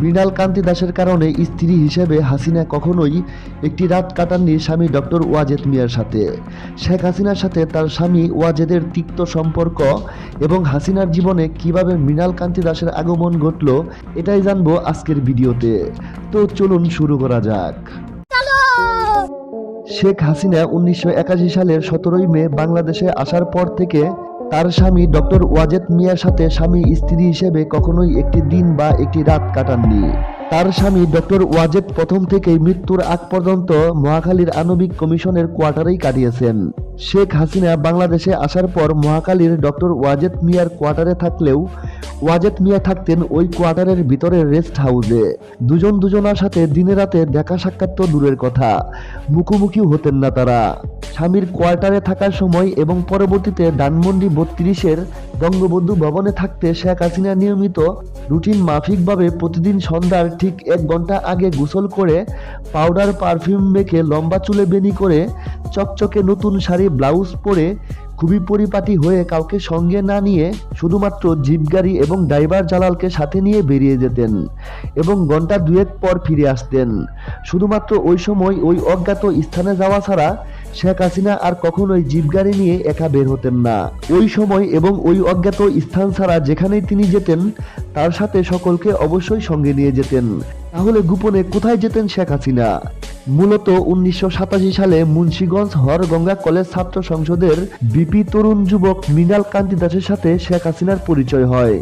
মৃণাল কান্তি দাসের কারণে স্ত্রী হিসেবে হাসিনা কখনোই একটি রাত কাটাননি স্বামী ডক্টর ওয়াজেদ মিয়ার সাথে। শেখ হাসিনার সাথে তার স্বামী ওয়াজেদের তিক্ত সম্পর্ক এবং হাসিনার জীবনে কীভাবে মৃণাল কান্তি দাসের আগমন ঘটল, এটাই জানব আজকের ভিডিওতে। তো চলুন শুরু করা যাক। শেখ হাসিনা উনিশশো একাশি সালের সতেরোই মে বাংলাদেশে আসার পর থেকে তার স্বামী ডক্টর ওয়াজেদ মিয়ার সাথে স্বামী স্ত্রী হিসেবে কখনোই একটি দিন বা একটি রাত কাটাননি। তার স্বামী ডক্টর ওয়াজেদ প্রথম থেকেই মৃত্যুর আগ পর্যন্ত মহাখালীর আণবিক কমিশনের কোয়ার্টারেই কাটিয়েছেন। শেখ হাসিনা বাংলাদেশে আসার পর মহাখালীর ডক্টর ওয়াজেদ মিয়ার কোয়ার্টারে থাকলেও ওয়াজেদ মিয়া থাকতেন ওই কোয়ার্টারের ভিতরে রেস্ট হাউসে। দুজন দুজনার সাথে দিনে রাতে দেখা সাক্ষাৎ তো দূরের কথা। মুখোমুখি হতেন না তারা। স্বামীর কোয়ার্টারে থাকার সময় এবং পরবর্তীতে ধানমন্ডি বত্রিশের বঙ্গবন্ধু ভবনে থাকতে শেখ হাসিনা নিয়মিত রুটিন মাফিকভাবে প্রতিদিন সন্ধ্যার ঠিক এক ঘণ্টা আগে গোসল করে পাউডার পারফিউম মেখে লম্বা চুলে বেনি করে চকচকে নতুন শাড়ি, ব্লাউজ পরে খুবই পরিপাটি হয়ে কাউকে সঙ্গে না নিয়ে শুধুমাত্র জিপ গাড়ি এবং ড্রাইভার জালালকে সাথে নিয়ে বেরিয়ে যেতেন এবং ঘণ্টা দুয়েক পর ফিরে আসতেন। শুধুমাত্র ওই সময় ওই অজ্ঞাত স্থানে যাওয়া ছাড়া শেখ হাসিনা আর কখনোই জিপ গাড়ি নিয়ে একা বের হতেন না। ওই সময় এবং ওই অজ্ঞাত স্থান ছাড়া যেখানেই তিনি যেতেন, তার সাথে সকলকে অবশ্যই সঙ্গে নিয়ে যেতেন। তাহলে গোপনে কোথায় যেতেন শেখ হাসিনা? মূলত উনিশশো সাতাশি সালে মুন্সীগঞ্জ হরগঙ্গা কলেজ ছাত্র সংসদের বিপি তরুণ যুবক মৃণাল কান্তি দাসের সাথে শেখ হাসিনার পরিচয় হয়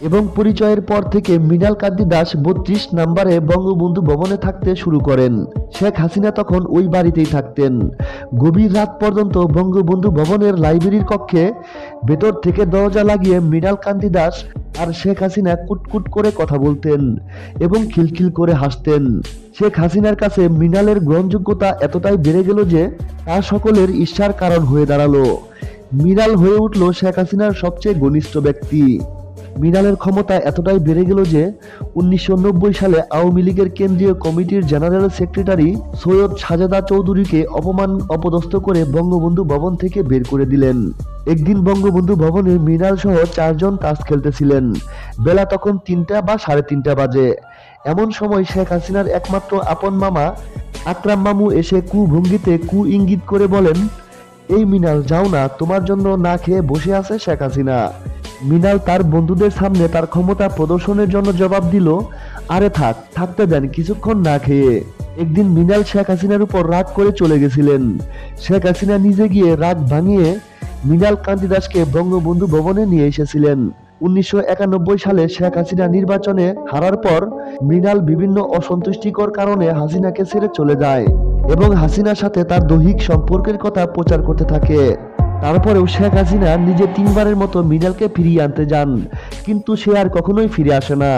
এবং পরিচয়ের পর থেকে মৃণাল কান্তি দাস বত্রিশ নম্বরে বঙ্গবন্ধু ভবনে থাকতে শুরু করেন। শেখ হাসিনা তখন ওই বাড়িতেই থাকতেন। গভীর রাত পর্যন্ত বঙ্গবন্ধু ভবনের লাইব্রেরির কক্ষে ভেতর থেকে দরজা লাগিয়ে মৃণাল কান্তি দাস আর শেখ হাসিনা কুটকুট করে কথা বলতেন এবং খিলখিল করে হাসতেন। শেখ হাসিনার কাছে মৃণালের গ্রহণযোগ্যতা এতটাই বেড়ে গেল যে তা সকলের ঈর্ষার কারণ হয়ে দাঁড়াল। মৃণাল হয়ে উঠল শেখ হাসিনার সবচেয়ে ঘনিষ্ঠ ব্যক্তি। মৃণালের ক্ষমতা এতটাই বেড়ে গেল যে উনিশশো নব্বই সালে আওয়ামী লীগের কেন্দ্রীয় কমিটির জেনারেল সেক্রেটারি সৈয়দ সাজেদা চৌধুরীকে অপমান অপদস্থ করে বঙ্গবন্ধু ভবন থেকে বের করে দিলেন। একদিন বঙ্গবন্ধু ভবনে মৃণাল সহ চারজন তাস খেলতেছিলেন। বেলা তখন তিনটা বা সাড়ে তিনটা বাজে। এমন সময় শেখ হাসিনার একমাত্র আপন মামা আকরাম মামু এসে কু ভঙ্গিতে কু ইঙ্গিত করে বলেন, এই মিনাল যাও না, তোমার জন্য না খেয়ে বসে আছে শেখ হাসিনা। মিনাল তার বন্ধুদের সামনে তার ক্ষমতা প্রদর্শনের জন্য জবাব দিল, আরে থাক, থাকতে দেন, কিছুক্ষণ না খেয়ে। একদিন মিনাল শেখ হাসিনার উপর রাগ করে চলে গেছিলেন। শেখ হাসিনা নিজে গিয়ে রাগ ভাঙিয়ে মৃণাল কান্তি দাসকে বঙ্গবন্ধু ভবনে নিয়ে এসেছিলেন। উনিশশো একানব্বই সালে শেখ হাসিনা নির্বাচনে হারার পর মৃণাল বিভিন্ন অসন্তুষ্টিকর কারণে হাসিনাকে ছেড়ে চলে যায় এবং হাসিনার সাথে তার দৈহিক সম্পর্কের কথা প্রচার করতে থাকে। তারপরেও শেখ হাসিনা নিজে তিনবারের মতো মৃণালকে ফিরিয়ে আনতে যান, কিন্তু সে আর কখনোই ফিরে আসে না।